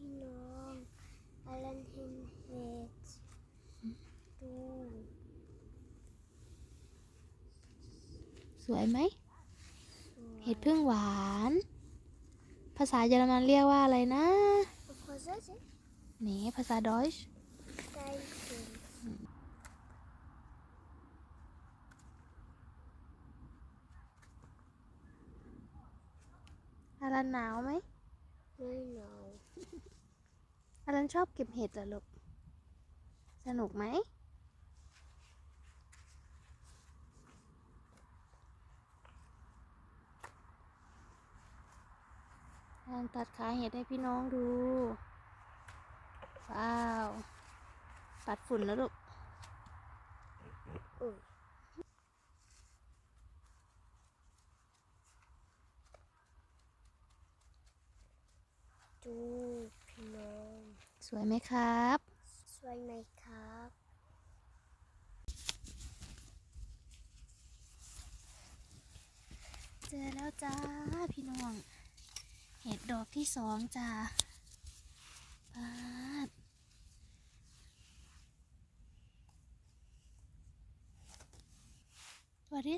พี่น้องอลันเห็นเห็ดดูสวยไหมสวยเห็ดพึ่งหวาน ภาษาเยอรมันเรียกว่าอะไรนะพอจะจะนี่ภาษาดอยช์ได้เป็นอารันหนาวไหมไม่หนาว อารันชอบเก็บเห็ดเหรอลูก สนุกไหม อารันตัดขาเห็ดให้พี่น้องดู ว้าวตัดฝุ่นแล้วลูกดูพี่น้อง วยไหมครับ สวยไหมครับ เจอแล้วจ้าพี่น้อง เห็ดดอกที่สองจ้าปาดวัดดิ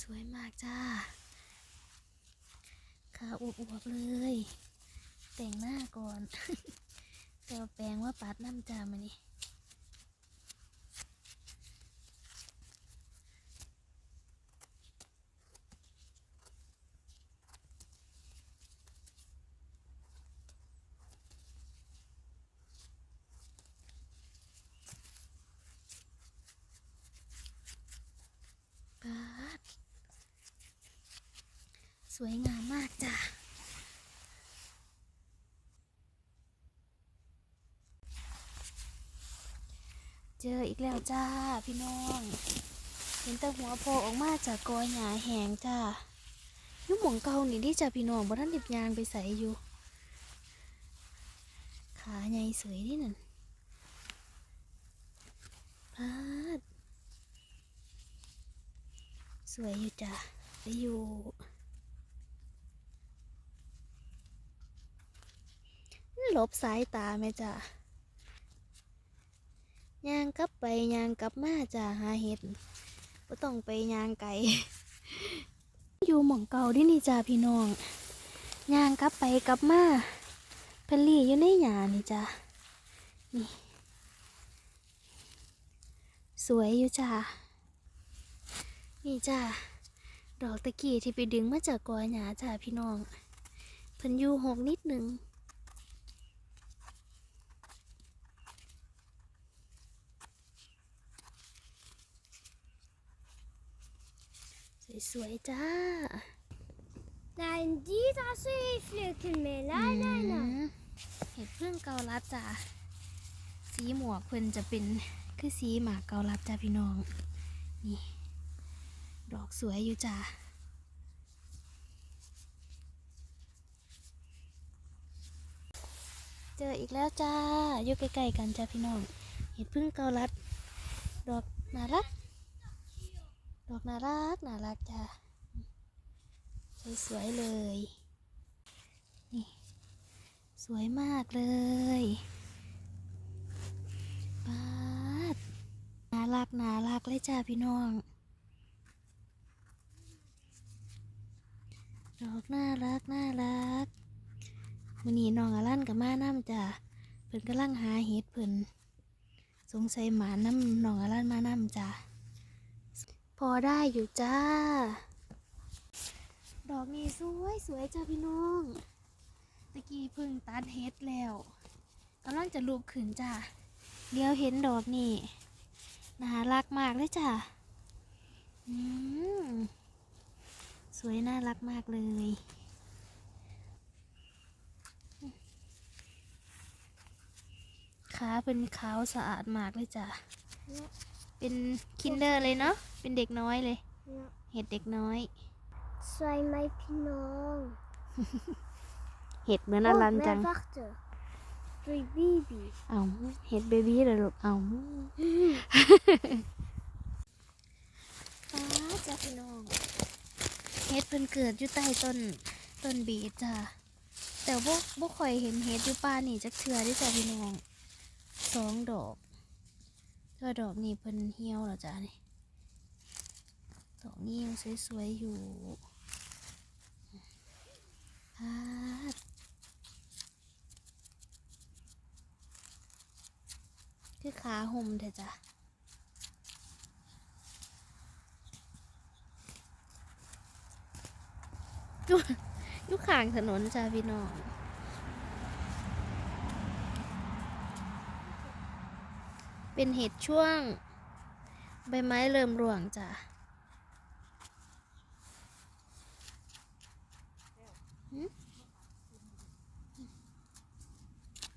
สวยมากจ้าขาอวบๆเลย แต่งหน้าก่อน แต่ว่าแปลงว่าปัดน้ำจามานี่ปัดส วยงามมากจ้าเจออีกแล้วจ้าพี่น้อง เห็นแต่หัวโผล่ออกมาจากกอหญ้าแหงจ้ายุ่หมองเก่านี่ที่จ้าพี่น้องบ่ท่านดิบยางไปใส่อยู่ ขาใหญ่สวยนี่นั่นพาดสวยอยู่จ้าไปอยู่ห ลบสายตาไหมจ้ายางกลับไปยางกลับมาจ้าหาเห็ดบ่ต้องไปยางไกลอยู่หม่องเก่าดินี่จ้าพี่น้องยางกลับไปกลับมาเพิ่นลี่อยู่ในหญ้านี่จ้านี่สวยอยู่จ้านี่จ้าดอกตะกี้ที่ไปดึงมาจากกอหญ้าจ้าพี่น้องเพิ่นอยู่หกนิดหนึ่ง สวยๆจ้า Nein, dieser Seeflügel mehr. Nein, nein, อื nein. มเห็ดพึ่งเกาลัดจ้ะ สีหมวกเพิ่นจะเป็นคือสีหมากเกาลัดจ้ะพี่น้อง นี่ ดอกสวยอยู่จ้ะ เจออีกแล้วจ้า อยู่ใกล้ๆกันจ้ะพี่น้อง เห็ดพึ่งเกาลัด ดอกน่ารัก ดอกน่ารักน่ารักจ้ะสวยๆเลย นี่ สวยมากเลยปาดน่ารักน่ารักเลยจ้าพี่น้อง ดอกน่ารักน่ารักวันนี้น้องอลั่นกับมาน้ำจ้าเพิ่นกำลังหาเห็ดเพิ่นสงสัยหมาน้ำน้องอลั่นมาน้ำจ้า พอได้อยู่จ้า ดอกนี้สวยสวยจ้าพี่น้อง ตะกี้เพิ่งตัดเฮ็ดแล้วกำลังจะลูกขึ้นจ้ะเดี๋ยวเห็นดอกนี่น่ารักมากเลยจ้ะอืมสวยน่ารักมากเลยขาเป็นขาวสะอาดมากเลยจ้ะ เป็นคินเดอร์เลยเนาะ เป็นเด็กน้อยเลย Ja. เห็ดเด็กน้อย Zwei my pinong. เห็ดเหมือนอลันจัง Oh, wachten. Doei baby. เอาเห็ดเบบี้เลยลูกเอาป้าจ้าพี่น้อง เห็ดเพิ่นเกิดอยู่ใต้ต้นต้นบีดจ้าแต่บ่บ่ค่อยเห็นเห็ดอยู่ป่านี่จักเทื่อเด้อจ้าพี่น้องสองดอก แต่ว่าดอกนี้เพิ่นเหี่ยวแล้วจ้านี่ดอกนี้ยังสวยๆอยู่ป้าดคือขาห่มเถอะจ้ะอยู่อยู่ข้างถนนจ้าพี่น้อง เป็นเห็ดช่วง ใบไม้เริ่มร่วงจ้ะ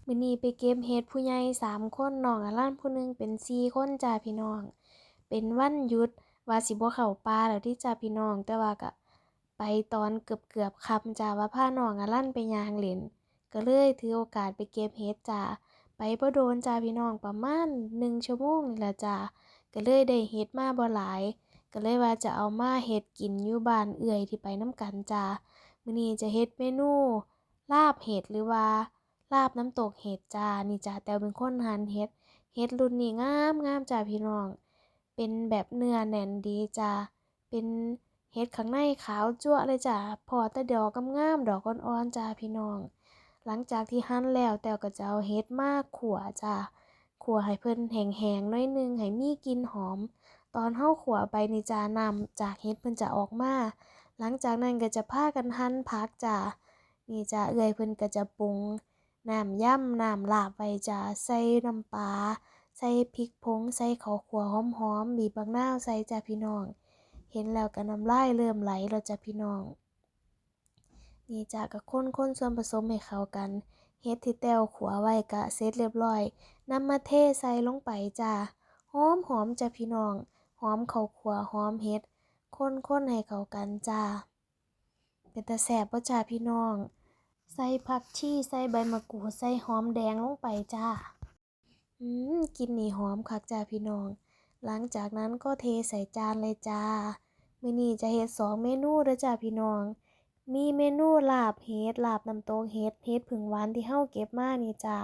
มือนี้ไปเก็บเห็ดผู้ใหญ่สามคนน้องอล่านผู้หนึงเป็นสี่คนจ้าพี่น้อง เป็นวันหยุดว่าสิบ่เข้าป่าแล้วที่จ้าพี่น้อง แต่ว่าก็ไปตอนเกือบเกือบค่ำจ้าว่าพาน้องอลั่นไปยางเล่นก็เลยถือโอกาสไปเก็บเห็ดจ้า บ่โดนจ้าพี่น้องประมาณหนึ่งชั่วโมงนี่ละจ้าก็เลยได้เห็ดมาบ่หลาย ก็เลยว่าจะเอามาเห็ดกินอยู่บ้านเอื่อยที่ไปน้ำกันจ้ามื้อนี้จะเฮ็ดเมนู ลาบเห็ดหรือว่าลาบน้ำตกเห็ดจ้านี่จ้าแต่เป็นคนหั่นเห็ดเห็ดรุ่นนี้งามงามจ้าพี่น้อง เป็นแบบเนื้อแน่นดีจ้าเป็นเฮ็ดข้างในขาวจั่วะเลยจ้ะพอแต่ดอกงามๆดอกอ่อนๆจ้าพี่น้อง หลังจากที่หั่นแล้วแต้วก็จะเอาเฮ็ดมาขั่วจ้าขั่วให้เพิ่นแห้งๆหน้อยนึงให้มีกลิ่นหอม ตอนเฮาขั่วไปนี่จ้าน้ำจากเฮ็ดเพิ่นจะออกมา หลังจากนั้นก็จะพากันหั่นผักจ้านี่จ้าเอื้อยเพิ่นก็จะปรุงน้ำย่ำน้ำลาบไว้จ้าใส่น้ำปลาใส่พริกผงใส่ข้าวคั่วหอมๆบีบบักนาวใส่จ้าพี่น้อง เห็นแล้วก็น้ำลายเริ่มไหลแล้วจ้ะพี่น้อง นี่จ้ะก็คนคนส่วนผสมให้เข้ากันเฮ็ดที่แต้วขัวไว้ก็เสร็จเรียบร้อยนำมาเทใส่ลงไปจ้ะหอมหอมจ้ะพี่น้อง หอมข้าวขัวหอมเฮ็ด คนคนให้เข้ากันจ้าเป็นตาแสบบ่จ้าพี่น้อง ใส่ผักชีใส่ใบมะกรูดใส่หอมแดงลงไปจ้าอืมกินนี่หอมคักจ้าพี่น้อง หลังจากนั้นก็เทใส่จานเลยจ้ามื้อนี้จะเฮ็ดสองเมนูเด้อจ้าพี่น้อง มีเมนูลาบเห็ดลาบน้ำตกเห็ดเห็ดผึ่งหวานที่เฮาเก็บมานี่จ้า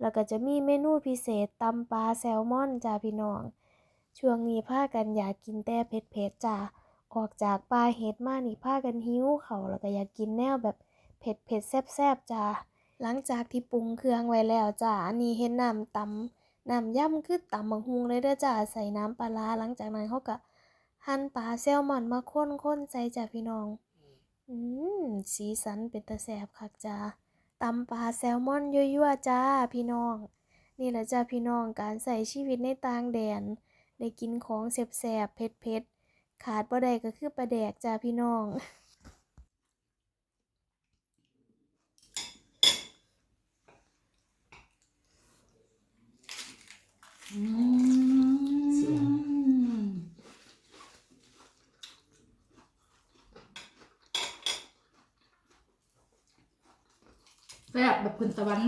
แล้วก็จะมีเมนูพิเศษตำปลาแซลมอนจ้าพี่น้อง ช่วงนี้พากันอยากกินแต่เผ็ดๆจ้าออกจากป่าเห็ดมานี่พากันหิวเขาแล้วก็อยากกินแนวแบบเผ็ดเผ็ดๆแซ่บๆจ้าหลังจากที่ปรุงเครื่องไว้แล้วจ้าอันนี้เฮ็ดน้ำตำน้ำย่ำคือตำบักฮุงเลยเด้อจ้าใส่น้ำปลาหลังจากนั้นเขาก็หั่นปลาแซลมอนมาข้นๆใส่จ้าพี่น้อง อืมสีสันเป็นตะแสบคักจ้าตำปลาแซลมอนยั่วๆจ้าพี่น้อง นี่แหละจ้าพี่น้องการใส่ชีวิตในต่างแดน ได้กินของแสบๆเผ็ดๆขาดบ่ได้ก็คือปลาแดกจ้าพี่น้อง แบบคุณตะวัน